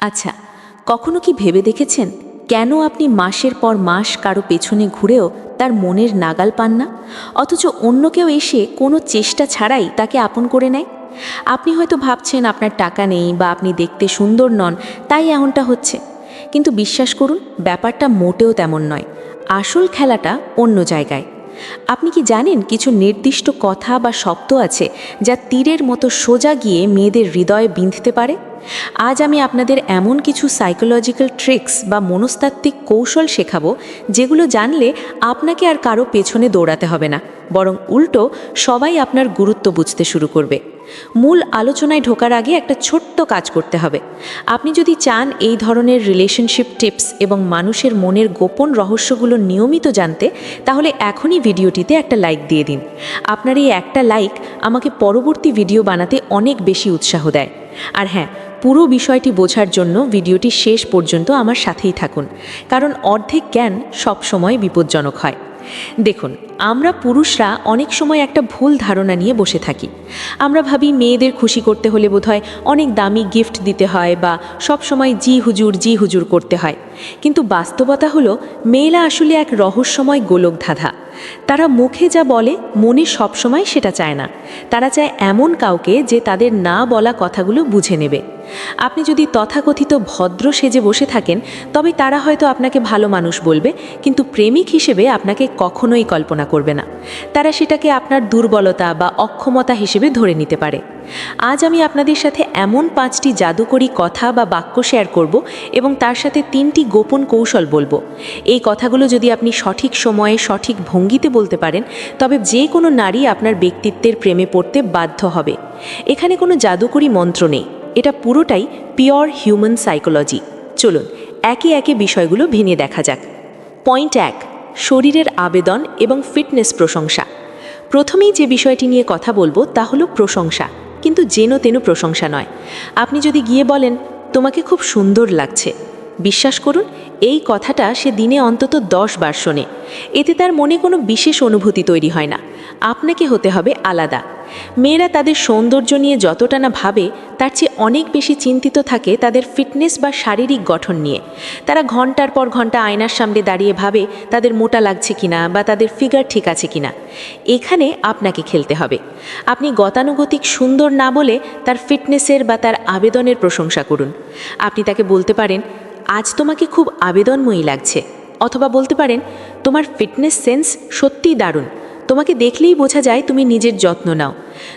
আচ্ছা কখনো কি ভেবে দেখেছেন কেন আপনি মাসের পর মাস কারও পেছনে ঘুরেও তার মনের নাগাল পান না? অথচ অন্য কেউ এসে কোনো চেষ্টা ছাড়াই তাকে আপন করে নেয়? আপনি হয়তো ভাবছেন আপনার টাকা নেই বা আপনি দেখতে সুন্দর নন, তাই এমনটা হচ্ছে। কিন্তু বিশ্বাস করুন, ব্যাপারটা মোটেও তেমন নয়। আসল খেলাটা অন্য জায়গায়। আপনি কি জানেন কিছু নির্দিষ্ট কথা বা শব্দ আছে যা তীরের মতো সোজা গিয়ে মেয়েদের হৃদয়ে বিঁধতে পারে? আজ আমি আপনাদের এমন কিছু সাইকোলজিক্যাল ট্রিক্স বা মনস্তাত্ত্বিক কৌশল শেখাবো যেগুলো জানলে আপনাকে আর কারও পেছনে দৌড়াতে হবে না। বরং উল্টো সবাই আপনার গুরুত্ব বুঝতে শুরু করবে। মূল আলোচনায় ঢোকার আগে একটা ছোট্ট কাজ করতে হবে। আপনি যদি চান এই ধরনের রিলেশনশিপ টিপস এবং মানুষের মনের গোপন রহস্যগুলো নিয়মিত জানতে, তাহলে এখনই ভিডিওটিতে একটা লাইক দিয়ে দিন। আপনার এই একটা লাইক আমাকে পরবর্তী ভিডিও বানাতে অনেক বেশি উৎসাহ দেয়। আর হ্যাঁ পুরো বিষয়টি বোঝার জন্য ভিডিওটি শেষ পর্যন্ত আমার সাথেই থাকুন। কারণ অর্ধেক জ্ঞান সবসময় বিপজ্জনক হয়। দেখুন, আমরা পুরুষরা অনেক সময় একটা ভুল ধারণা নিয়ে বসে থাকি। আমরা ভাবি মেয়েদের খুশি করতে হলে বোধহয় অনেক দামি গিফট দিতে হয় বা সব সময় জি হুজুর জি হুজুর করতে হয়। কিন্তু বাস্তবতা হলো, মেয়েরা আসলে এক রহস্যময় গোলক ধাঁধা তারা মুখে যা বলে, মনে সবসময় সেটা চায় না। তারা চায় এমন কাউকে যে তাদের না বলা কথাগুলো বুঝে নেবে। আপনি যদি তথাকথিত ভদ্র সেজে বসে থাকেন, তবে তারা হয়তো আপনাকে ভালো মানুষ বলবে, কিন্তু প্রেমিক হিসেবে আপনাকে কখনোই কল্পনা করবে না। তারা সেটাকে আপনার দুর্বলতা বা অক্ষমতা হিসেবে ধরে নিতে পারে। আজ আমি আপনাদের সাথে এমন পাঁচটি জাদুকরী কথা বা বাক্য শেয়ার করব এবং তার সাথে তিনটি গোপন কৌশল বলব। এই কথাগুলো যদি আপনি সঠিক সময়ে, সঠিক ভঙ্গিতে বলতে পারেন, তবে যে কোনো নারী আপনার ব্যক্তিত্বের প্রেমে পড়তে বাধ্য হবে। এখানে কোনো জাদুকরী মন্ত্র নেই। এটা পুরোটাই পিওর হিউম্যান সাইকোলজি চলুন, একে একে বিষয়গুলো ভেঙে দেখা যাক। পয়েন্ট এক, শরীরের আবেদন এবং ফিটনেস প্রশংসা। প্রথমেই যে বিষয়টি নিয়ে কথা বলব তা হলো প্রশংসা। কিন্তু যেন তেনু প্রশংসা নয়। আপনি যদি গিয়ে বলেন, তোমাকে খুব সুন্দর লাগছে। বিশ্বাস করুন, এই কথাটা সে দিনে অন্তত দশ বার শোনে। এতে তার মনে কোনো বিশেষ অনুভূতি তৈরি হয় না। আপনাকে হতে হবে আলাদা। মেয়েরা তাদের সৌন্দর্য নিয়ে যতটা না ভাবে, তার চেয়ে অনেক বেশি চিন্তিত থাকে তাদের ফিটনেস বা শারীরিক গঠন নিয়ে। তারা ঘণ্টার পর ঘণ্টা আয়নার সামনে দাঁড়িয়ে ভাবে তাদের মোটা লাগছে কিনা বা তাদের ফিগার ঠিক আছে কিনা। এখানে আপনাকে খেলতে হবে। আপনি গতানুগতিক সুন্দর না বলে তার ফিটনেসের বা তার আবেদনের প্রশংসা করুন। আপনি তাকে বলতে পারেন, আজ তোমাকে খুব আবেদনময়ী লাগছে। অথবা বলতে পারেন, তোমার ফিটনেস সেন্স সত্যিই দারুণ। তোমাকে দেখলেই বোঝা যায় তুমি নিজের যত্ন নাও।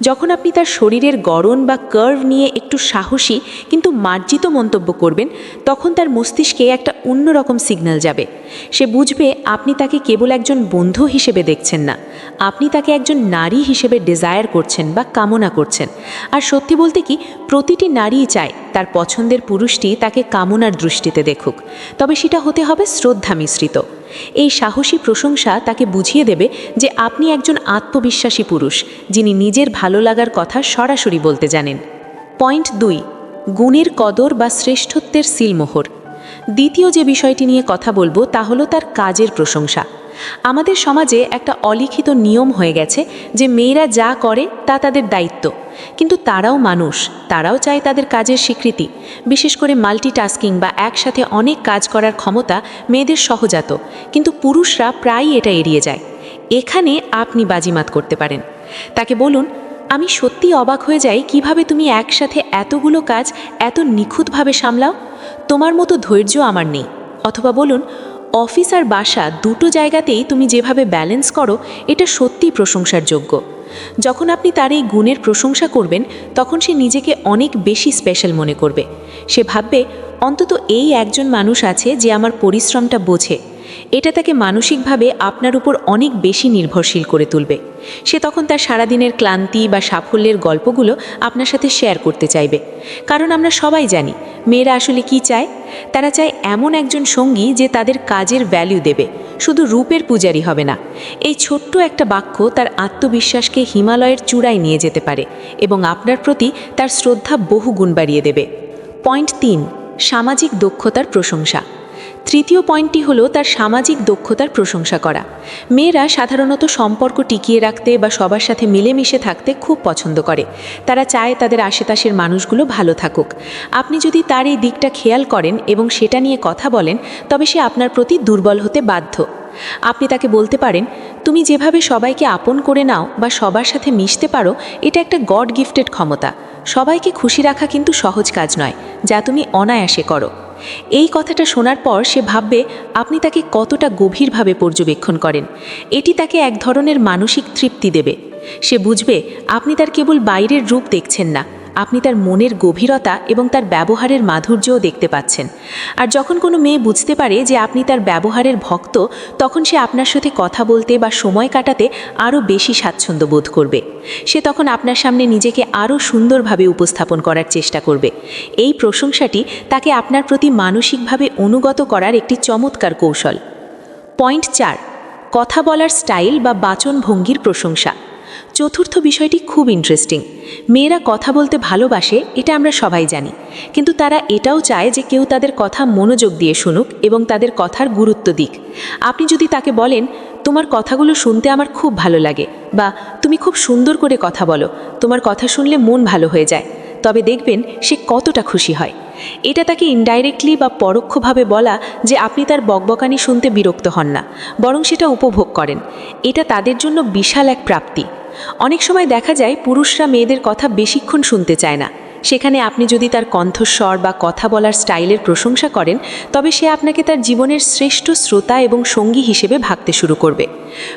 যখন আপনি তার শরীরের গড়ন বা কার্ভ নিয়ে একটু সাহসী কিন্তু মার্জিত মন্তব্য করবেন, তখন তার মস্তিষ্কে একটা অন্যরকম সিগন্যাল যাবে। সে বুঝবে আপনি তাকে কেবল একজন বন্ধু হিসেবে দেখছেন না। আপনি তাকে একজন নারী হিসেবে ডিজায়ার করছেন বা কামনা করছেন। আর সত্যি বলতে কি, প্রতিটি নারীই চায় তার পছন্দের পুরুষটি তাকে কামনার দৃষ্টিতে দেখুক। তবে সেটা হতে হবে শ্রদ্ধা মিশ্রিত। এই সাহসী প্রশংসা তাকে বুঝিয়ে দেবে যে আপনি একজন আত্মবিশ্বাসী পুরুষ, যিনি নিজের ভালো লাগার কথা সরাসরি বলতে জানেন। পয়েন্ট দুই, গুণের কদর বা শ্রেষ্ঠত্বের সিলমোহর। দ্বিতীয় যে বিষয়টি নিয়ে কথা বলব তা হলো তার কাজের প্রশংসা। আমাদের সমাজে একটা অলিখিত নিয়ম হয়ে গেছে যে মেয়েরা যা করে তা তাদের দায়িত্ব। কিন্তু তারাও মানুষ, তারাও চায় তাদের কাজের স্বীকৃতি। বিশেষ করে মাল্টিটাস্কিং বা একসাথে অনেক কাজ করার ক্ষমতা মেয়েদের সহজাত। কিন্তু পুরুষরা প্রায়ই এটা এড়িয়ে যায়। এখানে আপনি বাজিমাত করতে পারেন। তাকে বলুন, আমি সত্যি অবাক হয়ে যাই কীভাবে তুমি একসাথে এতগুলো কাজ এত নিখুঁতভাবে সামলাও? তোমার মতো ধৈর্য আমার নেই। অথবা বলুন অফিস আর বাসা দুটো জায়গাতেই তুমি যেভাবে ব্যালেন্স করো, এটা সত্যিই প্রশংসার যোগ্য যখন আপনি তার এই গুণের প্রশংসা করবেন, তখন সে নিজেকে অনেক বেশি স্পেশাল মনে করবে। সে ভাববে, অন্তত এই একজন মানুষ আছে যে আমার পরিশ্রমটা বোঝে। এটা তাকে মানসিকভাবে আপনার উপর অনেক বেশি নির্ভরশীল করে তুলবে। সে তখন তার সারাদিনের ক্লান্তি বা সাফল্যের গল্পগুলো আপনার সাথে শেয়ার করতে চাইবে। কারণ আমরা সবাই জানি, মেয়েরা আসলে কি চায়? তারা চায় এমন একজন সঙ্গী যে তাদের কাজের ভ্যালু দেবে, শুধু রূপের পূজারি হবে না। এই ছোট্ট একটা বাক্য তার আত্মবিশ্বাসকে হিমালয়ের চূড়ায় নিয়ে যেতে পারে এবং আপনার প্রতি তার শ্রদ্ধা বহু গুণ বাড়িয়ে দেবে। পয়েন্ট তিন, সামাজিক দক্ষতার প্রশংসা। তৃতীয় পয়েন্টটি হলো তার সামাজিক দক্ষতার প্রশংসা করা। মেয়েরা সাধারণত সম্পর্ক টিকিয়ে রাখতে বা সবার সাথে মিলেমিশে থাকতে খুব পছন্দ করে। তারা চায় তাদের আশেপাশের মানুষগুলো ভালো থাকুক। আপনি যদি তার এই দিকটা খেয়াল করেন এবং সেটা নিয়ে কথা বলেন, তবে সে আপনার প্রতি দুর্বল হতে বাধ্য। আপনি তাকে বলতে পারেন, তুমি যেভাবে সবাইকে আপন করে নাও বা সবার সাথে মিশতে পারো, এটা একটা গড গিফটেড ক্ষমতা। সবাইকে খুশি রাখা কিন্তু সহজ কাজ নয়, যা তুমি অনায়াসে করো। এই কথাটা শোনার পর সে ভাববে, আপনি তাকে কতটা গভীরভাবে পর্যবেক্ষণ করেন। এটি তাকে এক ধরনের মানসিক তৃপ্তি দেবে। সে বুঝবে, আপনি তার কেবল বাইরের রূপ দেখছেন না। আপনি তার মনের গভীরতা এবং তার ব্যবহারের মাধুর্যও দেখতে পাচ্ছেন। আর যখন কোনো মেয়ে বুঝতে পারে যে আপনি তার ব্যবহারের ভক্ত, তখন সে আপনার সাথে কথা বলতে বা সময় কাটাতে আরও বেশি স্বাচ্ছন্দ্য বোধ করবে। সে তখন আপনার সামনে নিজেকে আরও সুন্দরভাবে উপস্থাপন করার চেষ্টা করবে। এই প্রশংসাটি তাকে আপনার প্রতি মানসিকভাবে অনুগত করার একটি চমৎকার কৌশল। পয়েন্ট চার কথা বলার স্টাইল বা বাচন ভঙ্গির প্রশংসা। চতুর্থ বিষয়টি খুব ইন্টারেস্টিং মেয়েরা কথা বলতে ভালোবাসে, এটা আমরা সবাই জানি। কিন্তু তারা এটাও চায় যে কেউ তাদের কথা মনোযোগ দিয়ে শুনুক এবং তাদের কথার গুরুত্ব দিক। আপনি যদি তাকে বলেন, তোমার কথাগুলো শুনতে আমার খুব ভালো লাগে বা তুমি খুব সুন্দর করে কথা বলো, তোমার কথা শুনলে মন ভালো হয়ে যায় তবে দেখবেন সে কতটা খুশি হয়। এটা তাকে ইনডাইরেক্টলি বা পরোক্ষভাবে বলা যে আপনি তার বকবকানি শুনতে বিরক্ত হন না, বরং সেটা উপভোগ করেন। এটা তাদের জন্য বিশাল এক প্রাপ্তি। অনেক সময় দেখা যায় পুরুষরা মেয়েদের কথা বেশিক্ষণ শুনতে চায় না। সেখানে আপনি যদি তার কণ্ঠস্বর বা কথা বলার স্টাইলের প্রশংসা করেন, তবে সে আপনাকে তার জীবনের শ্রেষ্ঠ শ্রোতা এবং সঙ্গী হিসেবে ভাবতে শুরু করবে।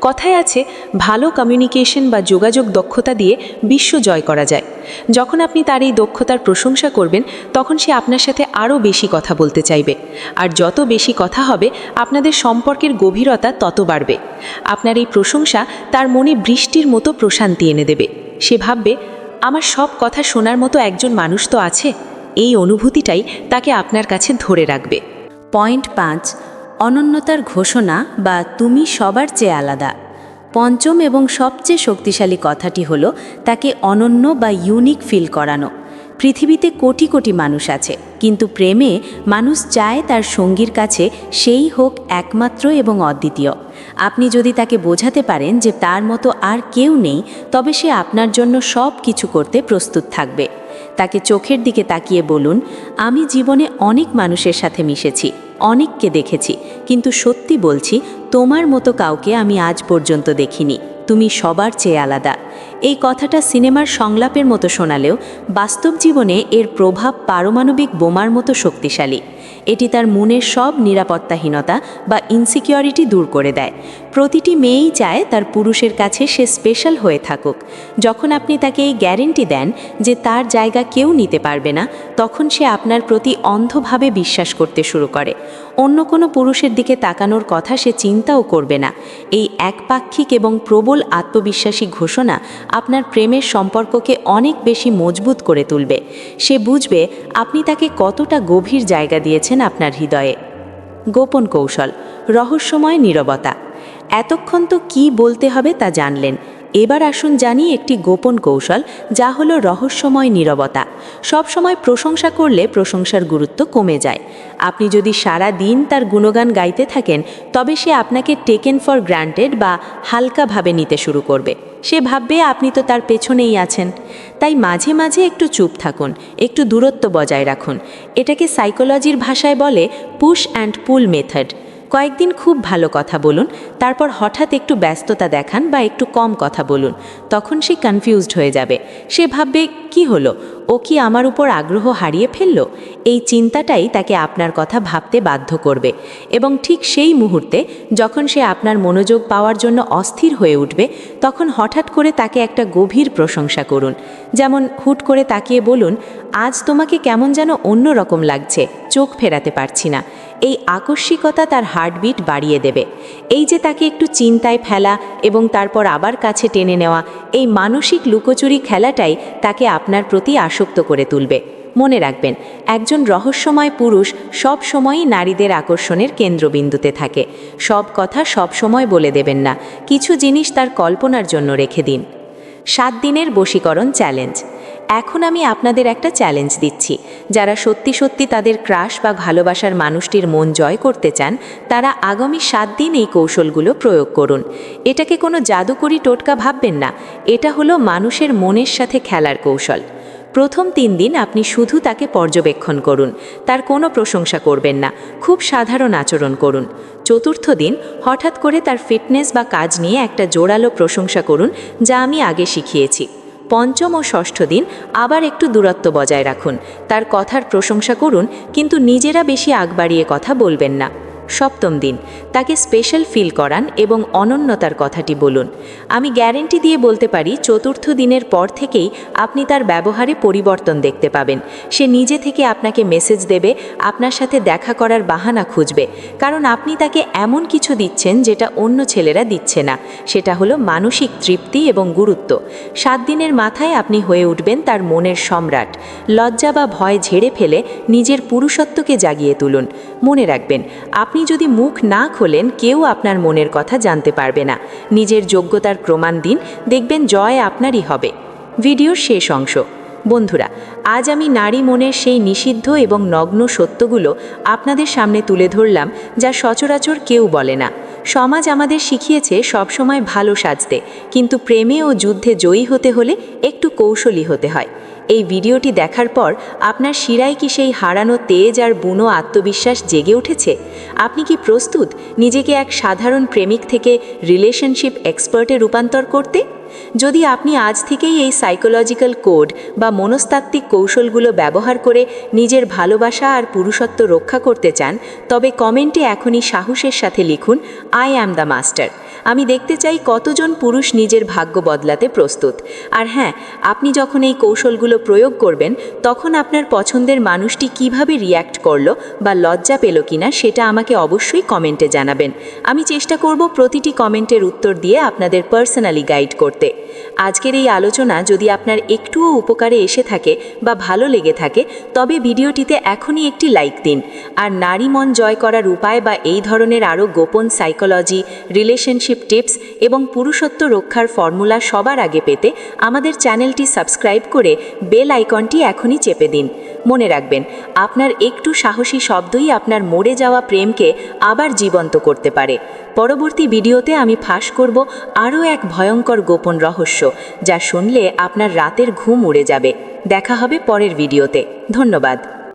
কথায় আছে, ভালো কমিউনিকেশন বা যোগাযোগ দক্ষতা দিয়ে বিশ্ব জয় করা যায়। যখন আপনি তার এই দক্ষতার প্রশংসা করবেন, তখন সে আপনার সাথে আরও বেশি কথা বলতে চাইবে। আর যত বেশি কথা হবে, আপনাদের সম্পর্কের গভীরতা তত বাড়বে। আপনার এই প্রশংসা তার মনে বৃষ্টির মতো প্রশান্তি এনে দেবে। সে ভাববে আমার সব কথা শোনার মতো একজন মানুষ তো আছে। এই অনুভূতিটাই তাকে আপনার কাছে ধরে রাখবে। পয়েন্ট পাঁচ, অনন্যতার ঘোষণা বা তুমি সবার চেয়ে আলাদা। পঞ্চম এবং সবচেয়ে শক্তিশালী কথাটি হলো তাকে অনন্য বা ইউনিক ফিল করানো। পৃথিবীতে কোটি কোটি মানুষ আছে, কিন্তু প্রেমে মানুষ চায় তার সঙ্গীর কাছে সেই হোক একমাত্র এবং অদ্বিতীয়। আপনি যদি তাকে বোঝাতে পারেন যে তার মতো আর কেউ নেই, তবে সে আপনার জন্য সব কিছু করতে প্রস্তুত থাকবে। তাকে চোখের দিকে তাকিয়ে বলুন, আমি জীবনে অনেক মানুষের সাথে মিশেছি, অনেককে দেখেছি, কিন্তু সত্যি বলছি, তোমার মতো কাউকে আমি আজ পর্যন্ত দেখিনি। তুমি সবার চেয়ে আলাদা। এই কথাটা সিনেমার সংলাপের মতো শোনালেও বাস্তব জীবনে এর প্রভাব পারমাণবিক বোমার মতো শক্তিশালী। এটি তার মনের সব নিরাপত্তাহীনতা বা ইনসিকিউরিটি দূর করে দেয়। প্রতিটি মেয়েই চায় তার পুরুষের কাছে সে স্পেশাল হয়ে থাকুক। যখন আপনি তাকে এই গ্যারেন্টি দেন যে তার জায়গা কেউ নিতে পারবে না, তখন সে আপনার প্রতি অন্ধভাবে বিশ্বাস করতে শুরু করে। অন্য কোনো পুরুষের দিকে তাকানোর কথা সে চিন্তাও করবে না। এই একপাক্ষিক এবং প্রবল আত্মবিশ্বাসী ঘোষণা আপনার প্রেমের সম্পর্ককে অনেক বেশি মজবুত করে তুলবে। সে বুঝবে আপনি তাকে কতটা গভীর জায়গা দিয়েছেন আপনার হৃদয়ে। গোপন কৌশল, রহস্যময় নীরবতা। এতক্ষণ তো কি বলতে হবে তা জানলেন। এবার আসুন জানি একটি গোপন কৌশল, যা হলো রহস্যময় নীরবতা। সবসময় প্রশংসা করলে প্রশংসার গুরুত্ব কমে যায়। আপনি যদি সারা দিন তার গুণগান গাইতে থাকেন, তবে সে আপনাকে টেকেন ফর গ্রান্টেড বা হালকাভাবে নিতে শুরু করবে। সে ভাববে আপনি তো তার পেছনেই আছেন। তাই মাঝে মাঝে একটু চুপ থাকুন, একটু দূরত্ব বজায় রাখুন। এটাকে সাইকোলজির ভাষায় বলে পুশ অ্যান্ড পুল মেথড কয়েকদিন খুব ভালো কথা বলুন, তারপর হঠাৎ একটু ব্যস্ততা দেখান বা একটু কম কথা বলুন, তখন সে কনফিউজড হয়ে যাবে। সে ভাববে, কি হলো? ও কি আমার উপর আগ্রহ হারিয়ে ফেলল? এই চিন্তাটাই তাকে আপনার কথা ভাবতে বাধ্য করবে। এবং ঠিক সেই মুহূর্তে, যখন সে আপনার মনোযোগ পাওয়ার জন্য অস্থির হয়ে উঠবে, তখন হঠাৎ করে তাকে একটা গভীর প্রশংসা করুন। যেমন হুট করে তাকিয়ে বলুন, আজ তোমাকে কেমন যেন অন্য রকম লাগছে, চোখ ফেরাতে পারছি না। এই আকস্মিকতা তার হার্টবিট বাড়িয়ে দেবে। এই যে তাকে একটু চিন্তায় ফেলা এবং তারপর আবার কাছে টেনে নেওয়া, এই মানসিক লুকোচুরি খেলাটাই তাকে আপনার প্রতি আসক্ত করে তুলবে। মনে রাখবেন, একজন রহস্যময় পুরুষ সব সময়ই নারীদের আকর্ষণের কেন্দ্রবিন্দুতে থাকে। সব কথা সব সময় বলে দেবেন না। কিছু জিনিস তার কল্পনার জন্য রেখে দিন। সাত দিনের বশীকরণ চ্যালেঞ্জ। এখন আমি আপনাদের একটা চ্যালেঞ্জ দিচ্ছি। যারা সত্যি সত্যি তাদের ক্রাশ বা ভালোবাসার মানুষটির মন জয় করতে চান, তারা আগামী সাত দিন এই কৌশলগুলো প্রয়োগ করুন। এটাকে কোনো জাদুকরি টোটকা ভাববেন না। এটা হলো মানুষের মনের সাথে খেলার কৌশল। প্রথম তিন দিন আপনি শুধু তাকে পর্যবেক্ষণ করুন। তার কোনো প্রশংসা করবেন না। খুব সাধারণ আচরণ করুন। চতুর্থ দিন হঠাৎ করে তার ফিটনেস বা কাজ নিয়ে একটা জোরালো প্রশংসা করুন, যা আমি আগে শিখিয়েছি। পঞ্চম ও ষষ্ঠ দিন আবার একটু দূরত্ব বজায় রাখুন। তার কথার প্রশংসা করুন, কিন্তু নিজেরা বেশি আগ বাড়িয়ে কথা বলবেন না। সপ্তম দিন। তাকে স্পেশাল ফিল করান এবং অনন্যতার কথাটি বলুন। আমি গ্যারেন্টি দিয়ে বলতে পারি, চতুর্থ দিনের পর থেকেই আপনি তার ব্যবহারে পরিবর্তন দেখতে পাবেন। সে নিজে থেকে আপনাকে মেসেজ দেবে, আপনার সাথে দেখা করার বাহানা খুঁজবে। কারণ আপনি তাকে এমন কিছু দিচ্ছেন যেটা অন্য ছেলেরা দিচ্ছে না। সেটা হলো মানসিক তৃপ্তি এবং গুরুত্ব। সাত দিনের মাথায় আপনি হয়ে উঠবেন তার মনের সম্রাট। লজ্জা বা ভয় ঝেড়ে ফেলে নিজের পুরুষত্বকে জাগিয়ে তুলুন। মনে রাখবেন, আপনি যদি মুখ না খোলেন, কেউ আপনার মনের কথা জানতে পারবে না। নিজের যোগ্যতার প্রমাণ দিন, দেখবেন জয় আপনারই হবে। ভিডিওর শেষ অংশ। বন্ধুরা, আজ আমি নারী মনের সেই নিষিদ্ধ এবং নগ্ন সত্যগুলো আপনাদের সামনে তুলে ধরলাম, যা সচরাচর কেউ বলে না। সমাজ আমাদের শিখিয়েছে সবসময় ভালো সাজতে, কিন্তু প্রেমে ও যুদ্ধে জয়ী হতে হলে একটু কৌশলী হতে হয়। এই ভিডিওটি দেখার পর আপনার শিরায় কি সেই হারানো তেজ আর বুনো আত্মবিশ্বাস জেগে উঠেছে? আপনি কি প্রস্তুত নিজেকে এক সাধারণ প্রেমিক থেকে রিলেশনশিপ এক্সপার্টে রূপান্তর করতে? যদি আপনি আজ থেকেই এই সাইকোলজিক্যাল কোড বা মনস্তাত্ত্বিক কৌশলগুলো ব্যবহার করে নিজের ভালোবাসা আর পুরুষত্ব রক্ষা করতে চান, তবে কমেন্টে এখনই সাহসের সাথে লিখুন আই অ্যাম দ্য মাস্টার আমি দেখতে চাই কতজন পুরুষ নিজের ভাগ্য বদলাতে প্রস্তুত। আর হ্যাঁ আপনি যখন এই কৌশলগুলো প্রয়োগ করবেন, তখন আপনার পছন্দের মানুষটি কীভাবে রিয়্যাক্ট করল বা লজ্জা পেল কিনা সেটা আমাকে অবশ্যই কমেন্টে জানাবেন। আমি চেষ্টা করব প্রতিটি কমেন্টের উত্তর দিয়ে আপনাদের পার্সোনালি গাইড করতে। আজকের এই আলোচনা যদি আপনার একটুও উপকারে এসে থাকে বা ভালো লেগে থাকে, তবে ভিডিওটিতে এখনই একটি লাইক দিন। আর নারী মন জয় করার উপায় বা এই ধরনের আরও গোপন সাইকোলজি রিলেশনশিপ টিপস এবং পুরুষত্ব রক্ষার ফর্মুলা সবার আগে পেতে আমাদের চ্যানেলটি সাবস্ক্রাইব করে বেল আইকনটি এখনই চেপে দিন। মনে রাখবেন, আপনার একটু সাহসী শব্দই আপনার মরে যাওয়া প্রেমকে আবার জীবন্ত করতে পারে। পরবর্তী ভিডিওতে আমি ফাঁস করব আরও এক ভয়ঙ্কর গোপন রহস্য যা শুনলে আপনার রাতের ঘুম উড়ে যাবে। দেখা হবে পরের ভিডিওতে। ধন্যবাদ।